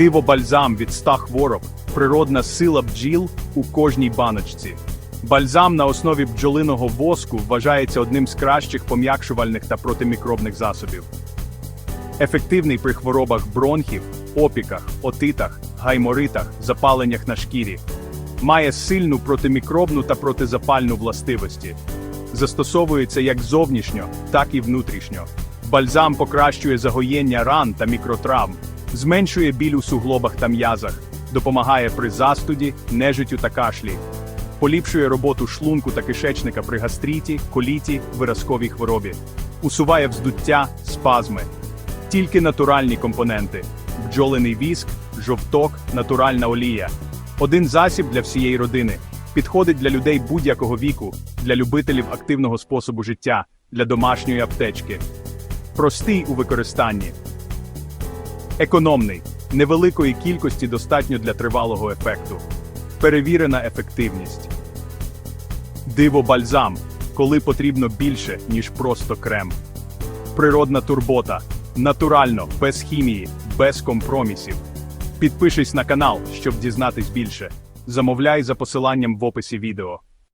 Диво бальзам від 100 хвороб, природна сила бджіл у кожній баночці. Бальзам на основі бджолиного воску вважається одним з кращих пом'якшувальних та протимікробних засобів. Ефективний при хворобах бронхів, опіках, отитах, гайморитах, запаленнях на шкірі. Має сильну протимікробну та протизапальну властивості. Застосовується як зовнішньо, так і внутрішньо. Бальзам покращує загоєння ран та мікротравм, зменшує біль у суглобах та м'язах, допомагає при застуді, нежиттю та кашлі, поліпшує роботу шлунку та кишечника при гастріті, коліті, виразковій хворобі, усуває вздуття, спазми. Тільки натуральні компоненти: бджолиний віск, жовток, натуральна олія. Один засіб для всієї родини. Підходить для людей будь-якого віку, для любителів активного способу життя, для домашньої аптечки. Простий у використанні. Економний. Невеликої кількості достатньо для тривалого ефекту. Перевірена ефективність. Диво бальзам, коли потрібно більше, ніж просто крем. Природна турбота. Натурально, без хімії, без компромісів. Підпишись на канал, щоб дізнатись більше. Замовляй за посиланням в описі відео.